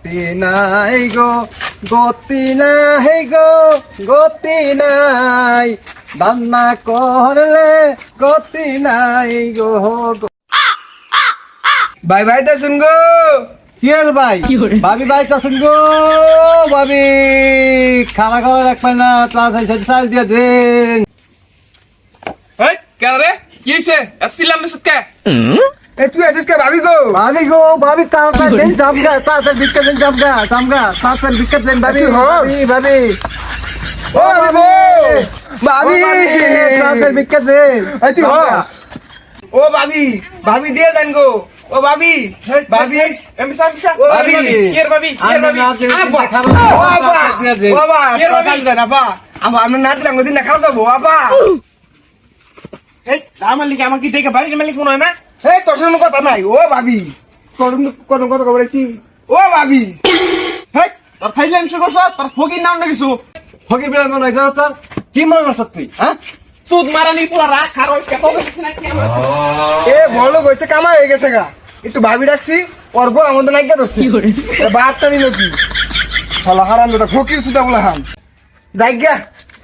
গতি নাই গো গতি নাই গো গতি নাই। বান্না করলে গতি নাই গো ভাই ভাই তো শুন গো কিয়ের ভাই? ভাবি ভাই চাষন গো ভাবি। খানা খাওয়া রাখবেন না তাড়াতাড়ি চাল দিয়ে দেন। কেন রে? কি হয়েছে এত চিল্লাম সুটকে এ তুই আছিস কে ভাবি গো ভাবি গো ভাবি তাড়াতাড়ি দেন জামগা তাড়াতাড়ি বিস্কুট দেন জামগা জামগা তাড়াতাড়ি বিস্কুট দেন ভাবি তুই হর। ভাবি ভাবি ও ভাবি গো ভাবি তাড়াতাড়ি বিস্কুট দেন এই তুই হ। জামগা। ও ভাবি ভাবি দিয়ে দেন গো ও ভাবি ভাবি এমনি সাম কিসা ও ভাবি ভাবি। কি এর ভাবি কি এর আমি ভাবি না দিলে আপা চিন্তা খারাপ ও হবে, আপা তাড়াতাড়ি দিয়ে দেন। ও বাবা কি এর ভাবি? সকাল দেন আপা আপা আমরা না দিলাম ওদিন না খাওয়া দেবো আপা এই আমার লিগে আমাকে দেখে বাড়ির মালিক মনে হয় না এই তোর সঙ্গে কথা নাই। ও ভাবি। তোর কোনো কথা বলেছি ও ভাবি। হেই তোর ফাইলাম শুরু করছ? তোর ফকির নাম না কিছু ফকির বিড়াল মনে হয় তোর কি মনে করছ তুই হ্যাঁ? সুদ মারানি পুরা রাখ খারো কত কিছু না কি আমার? এ বড় লোক হয়েছে কামা হয়ে গেছে গা। একটু ভাবি রাখছি বউ আমাদের নাকি ধরছি। বাহারটা নিল কি শালা হারান দাদা ফকির সুদা বলে হান যাই গা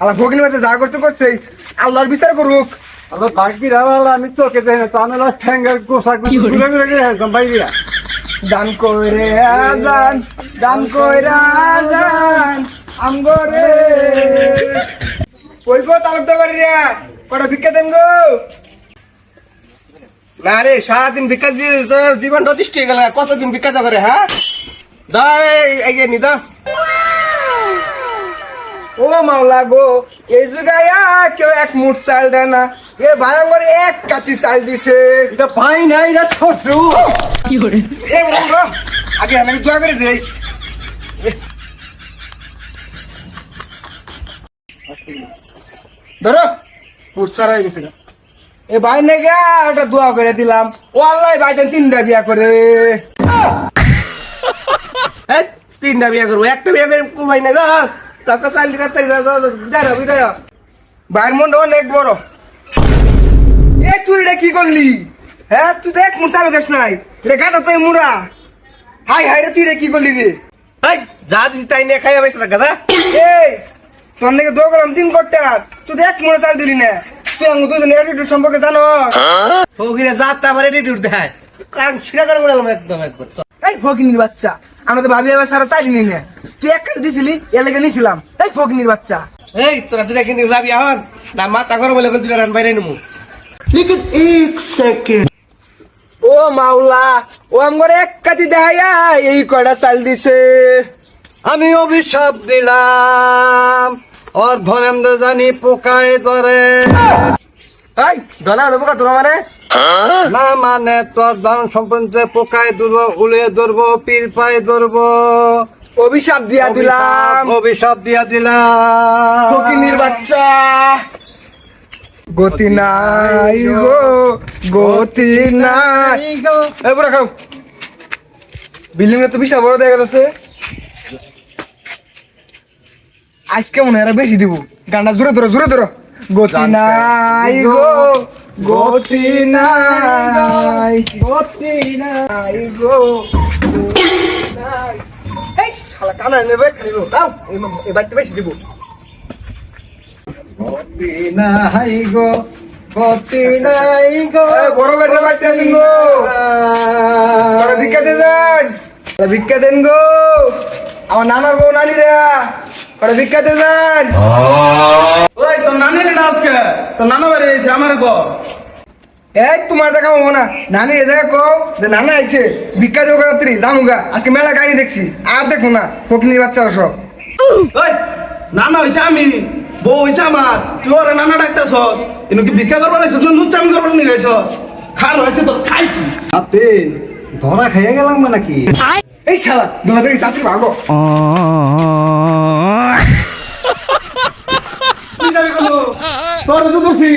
আল্লাহ ফকির মাঝে যা করছে করছে। আল্লাহর বিচার করুক। আমার ভাগ বিড়াল আমি চোখে দেয় না তাহলে ঠ্যাঙ্গার গোসা ঘুরে ঘুরে ঘুরে একদম বিড়া দান কইরে আজান দান কইরা আজান আমগরে। কই গো তালুক দাবারি রে কটা ভিক্ষা দেন গো? না রে সারাদিন ভিক্ষা দিয়ে তো জীবন অতিষ্ঠ হয়ে গেল কতদিন ভিক্ষা যা করে হ্যাঁ? দা এই- এগিয়ে নি দা ও মাওলা গো এই যুগায়া কেউ এক মুঠ চাল দেয় না। এ ভয়ঙ্কর এক কাতি চাল দিছে। এটা পাই নাই এটা ছোট এ বন্ধু, আগে আমি দোয়া করে দেই। ধরো পুরসার হয়ে গেছে এ ভাই নাকি একটা দোয়া করে দিলাম। ও আল্লাহ ভাই তিনটা বিয়া করে। তিনটা বিয়া করব একটা বিয়া করে কুমাই না যা তাকে চাল দিকে তাই যা যা রবি যা ভাইয়ের মনটা অনেক বড় এ তুই এটা কি করলি হ্যাঁ তুই এক মুঠ চালু দেশ নাই রে গাটা তুই মুড়া হাই হাই রে তুই রে কি করলি রে হাই যা দিস তাই খাইয়া বেসে থাকা যা এই তোর নাকি দো গরম তিন করতে তুই এক মুড়া চাল দিলি না তুই আমি দুজন অ্যাটিটিউড সম্পর্কে জানো ফকিরে যা তা আমার অ্যাটিটিউড দেখায় কারণ সিরা করে একদম একবার এই ফকিনির বাচ্চা, আমরা তো ভাবি এবার সারা চাইলি না। তুই এক কাজ দিছিলি এ লেগে নিছিলাম। এই ফকিনির বাচ্চা। এই তোরা দুটা কিন্তু যাবি এখন। না মাথা করে বলে দুটা রান বাইরে নেব। ও মাওলা ও আমার এক কাতি দেখাইয়া এই কয়টা চাল দিছে। আমি অভিশাপ দিলাম ওর ধরেন তো জানি পোকায় ধরে। এই ধলা দেবো কা তোমার মানে না মানে তোর ধন সম্পর্কে পোকায় ধরবো উড়ে ধরবো পীর পায়ে ধরবো। অভিশাপ দিয়া দিলাম। অভিশাপ- দিয়া দিলাম। ফকিনির বাচ্চা গতি নাই গো গতি নাই এই পুরা খাও। বিল্ডিং তো বিশাল বড় দেখা যাচ্ছে। আজকে মনে হয় বেশি দিব। গানটা জোরে ধরো জোরে ধরো। গতি নাই গো গতি নাই। গতি নাই গো। নাই। শালা কানা নেবে খাইবো দাও এই- এই বাড়িতে বেশি দিব। গতি নাই গো গতি নাই গো বড় বেটা বাড়িতে আসেন গো। ওরা ভিক্ষা দিয়ে যান। ওরা ভিক্ষা দেন গো। আমার নানার বউ নানি রে ওরা ভিক্ষা দিয়ে যান। ওই তোর নানি রে আজকে? তোর নানা বাড়ি এসে আমার গো এই তোমার দেখা হব না। নানি এ জায়গা কও যে নানা আইছে ভিক্ষা দেবো রাত্রি জামুগা আজকে মেলা গাড়ি দেখছি আর দেখো না ফকিনির বাচ্চারা সব। ওই নানা হইছে আমি বউ হইছে আমার তুই ওরে নানা ডাকতেছস। এনু কি ভিক্ষা করবার আইছস না নুচ্চামি করবার নিয়ে গেছস খার হয়েছে তোর খাইছি। আপনি ধরা খাইয়া গেলাম মানে কি? এই শালা ধরে ধরে তাড়াতাড়ি ভাগো। তুই যাবি কোনো তোর তো দোষী